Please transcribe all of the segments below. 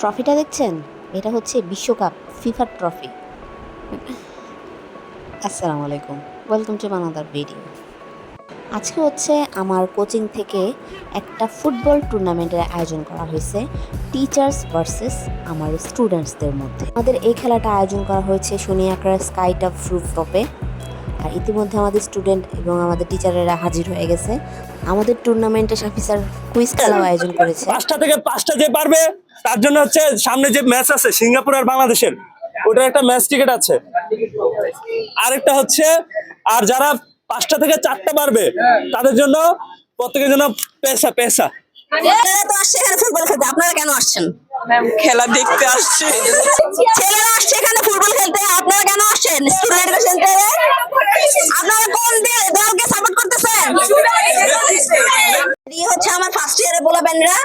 ট্রফিটা দেখছেন? এটা হচ্ছে বিশ্বকাপ ফিফার ট্রফি। আসসালামু আলাইকুম ওয়েলকাম টু মানাদার ভিডিও আজকে হচ্ছে আমার কোচিং থেকে একটা ফুটবল টুর্নামেন্টের আয়োজন করা হয়েছে টিচার্স ভার্সেস আমার স্টুডেন্টসদের মধ্যে। আমাদের এই খেলাটা আয়োজন করা হয়েছে সোনিয়াকড়া স্কাই টাপ রুফ টপে আর ইতিমধ্যে আমাদের স্টুডেন্ট এবং আমাদের টিচারেরা হাজির হয়ে গেছে। আমাদের টুর্নামেন্টে সাফি স্যার কুইজ খেলাও আয়োজন করেছে। পাঁচটা থেকে পাঁচটা যে পারবে তার জন্য হচ্ছে সামনে যে ম্যাচ আছে সিঙ্গাপুর আর বাংলাদেশের ওটার একটা ম্যাচ টিকিট আছে। আরেকটা হচ্ছে আর যারা পাঁচটা থেকে চারটা পারবে তাদের জন্য প্রত্যেকের জন্য পেশা পেশা ছেলেরা তো আসছে ফুটবল খেলতে। আপনারা কেন আসছেন? খেলা দেখতে আসছি ছেলেরা আসছে এখানে ফুটবল খেলতে আপনারা কেন আসছেন স্টুডেন্ট এডুকেশন থেকে আপনারা কোন দে- দলকে সাপোর্ট করতেছেন এই হচ্ছে আমার ফার্স্ট ইয়ারে বলা ব্যান্ডরা?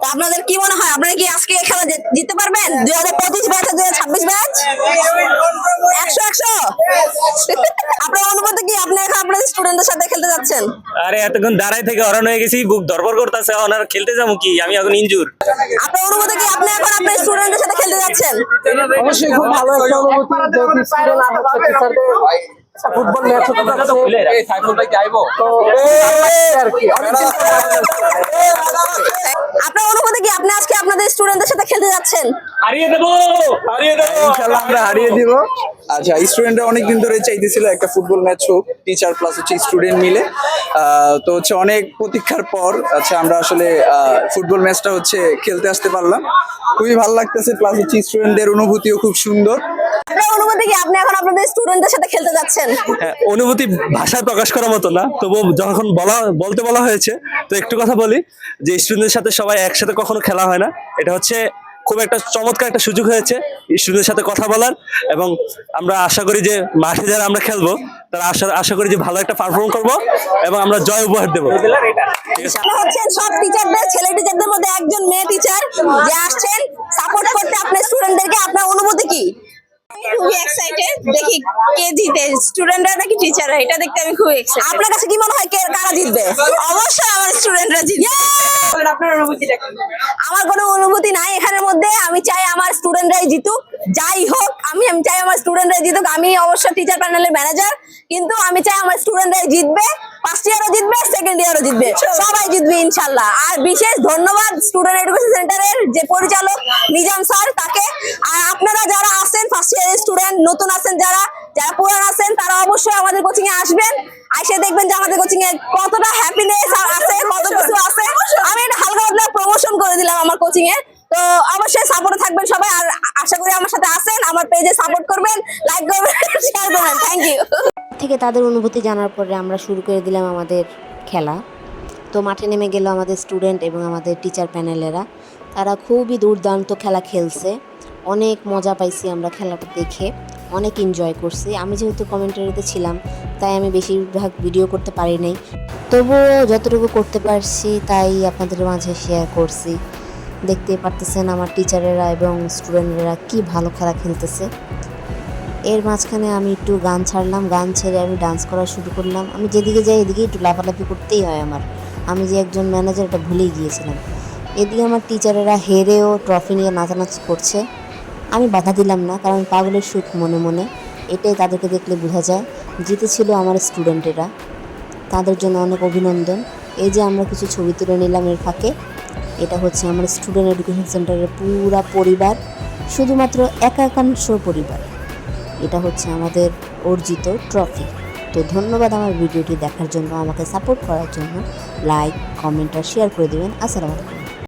তো আপনাদের কি মনে হয়? আপনারা কি আজকে এই খেলা জিততে পারবেন? দুই হাজার পঁচিশ ব্যাচ দুই হাজার ছাব্বিশ ব্যাচ একশো একশো? আপনার অনুভূতি কি আপনি এখন আপনাদের স্টুডেন্টদের সাথে খেলতে যাচ্ছেন? আরে এতক্ষণ দাঁড়াই থেকে হরণ হয়ে গেছি বুক ধরপর করতেছে আর খেলতে যাব কি? আমি এখন ইনজুর আপনার অনুভূতি কি আপনি এখন আপনার স্টুডেন্টদের সাথে খেলতে যাচ্ছেন? অবশ্যই খুব ভালো একটা অনুভূতি স্টুডেন্ট আর হচ্ছে ফুটবল ম্যাচ হতে যাচ্ছে। তো কি অনুভূতি কি আপনি আজকে আপনাদের স্টুডেন্টদের সাথে খেলতে যাচ্ছেন হারিয়ে দেবো হারিয়ে দেবো। ইনশাআল্লাহ আমরা হারিয়ে দিব। আচ্ছা স্টুডেন্টরা অনেকদিন ধরে চাইতেছিল একটা ফুটবল ম্যাচ হোক টিচার প্লাস হচ্ছে স্টুডেন্ট মিলে। আহ, তো হচ্ছে অনেক প্রতীক্ষার পর আচ্ছা আমরা আসলে ফুটবল ম্যাচটা হচ্ছে খেলতে আসতে পারলাম। খুবই ভালো লাগতেছে প্লাস হচ্ছে স্টুডেন্টদের অনুভূতিও খুব সুন্দর। আপনার অনুভূতি কি? আপনি এখন আপনাদের স্টুডেন্টদের সাথে খেলতে যাচ্ছেন? হ্যাঁ, অনুভূতি ভাষায় প্রকাশ করার মতো না তবু যখন বলা বলতে বলা হয়েছে তো একটু কথা বলি যে স্টুডেন্টদের সাথে সবাই একসাথে কখনো খেলা হয় না এটা হচ্ছে খুব একটা চমৎকার একটা সুযোগ হয়েছে স্টুডেন্টের সাথে কথা বলার এবং আমরা আশা করি যে মাঠে যারা আমরা খেলব, তারা আশা আশা করি যে ভালো একটা পারফর্ম করব এবং আমরা জয় উপহার দেবো। হচ্ছেন সব ছেলে টিচারদের মধ্যে একজন মেয়ে টিচার যে আসছেন। সাপোর্ট করতে আপনার স্টুডেন্টদেরকে আপনার কি? দেখি কে জিতে? স্টুডেন্টরা নাকি টিচাররা এটা দেখতে আমি খুব এক্সাইটেড আপনার কাছে কি মনে হয় কে কারা জিতবে? অবশ্যই আমার স্টুডেন্টরা জিতবে। আপনার অনুভূতিটা আমার কোনো অনুভূতি নাই এখানের মধ্যে। আমি চাই আমার স্টুডেন্টরাই জিতুক। যাই হোক আমি আমি চাই আমার স্টুডেন্টরাই জিতুক। আমি অবশ্য টিচার প্যানেলের ম্যানেজার কিন্তু আমি চাই আমার স্টুডেন্টরাই জিতবে। ফার্স্ট ইয়ারও জিতবে সেকেন্ড ইয়ারও জিতবে। সবাই জিতবে ইনশাল্লাহ আর বিশেষ ধন্যবাদ স্টুডেন্ট এডুকেশন সেন্টারের যে পরিচালক নিজাম স্যার তাকে। আর আপনারা যারা আছেন ফার্স্ট ইয়ারের স্টুডেন্ট নতুন আছেন যারা যারা পুরান আছেন তারা অবশ্যই আমাদের কোচিং এ আসবেন এসে দেখবেন যে আমাদের কোচিং এ কতটা হ্যাপিনেস আছে, কত কিছু আছে। আমি এটা হালকা পাতলা প্রমোশন করে দিলাম আমার কোচিং এ। তো অবশ্যই সাপোর্টে থাকবেন সবাই আর আশা করি আমার সাথে আসেন আমার পেজে সাপোর্ট করবেন লাইক করবেন শেয়ার করবেন। থ্যাংক ইউ থেকে তাদের অনুভূতি জানার পরে আমরা শুরু করে দিলাম আমাদের খেলা। তো মাঠে নেমে গেল আমাদের স্টুডেন্ট এবং আমাদের টিচার প্যানেলেরা তারা খুবই দুর্দান্ত খেলা খেলছে। অনেক মজা পাইছি আমরা খেলাটা দেখে। অনেক এনজয় করছি। আমি যেহেতু কমেন্টারিতে ছিলাম, তাই আমি বেশিরভাগ ভিডিও করতে পারি নাই। তবুও যতটুকু করতে পারছি, তাই আপনাদের মাঝে শেয়ার করছি। দেখতে পারতেছেন আমার টিচারেরা এবং স্টুডেন্টরা কি ভালো খেলা খেলতেছে। এর মাঝখানে আমি একটু গান ছাড়লাম, গান ছেড়ে আমি ডান্স করা শুরু করলাম। আমি যেদিকে যাই এদিকে একটু লাফালাফি করতেই হয় আমার। আমি যে একজন ম্যানেজার এটা ভুলেই গিয়েছিলাম। এদিকে আমার টিচারেরা হেরেও ট্রফি নিয়ে নাচানাচি করছে। আমি বাধা দিলাম না, কারণ পাগলের সুখ মনে মনে। এটাই তাদেরকে দেখলে বোঝা যায়, জিতেছিল আমার স্টুডেন্টেরা। তাদের জন্য অনেক অভিনন্দন। এই যে আমরা কিছু ছবি তুলে নিলাম এর ফাঁকে, এটা হচ্ছে আমার স্টুডেন্ট এডুকেশন সেন্টারের পুরা পরিবার, শুধুমাত্র একাংশ পরিবার। এটা হচ্ছে আমাদের অর্জিত ট্রফি। তো ধন্যবাদ আমার ভিডিওটি দেখার জন্য, আমাকে সাপোর্ট করার জন্য। লাইক, কমেন্ট আর শেয়ার করে দেবেন। আসসালামু আলাইকুম।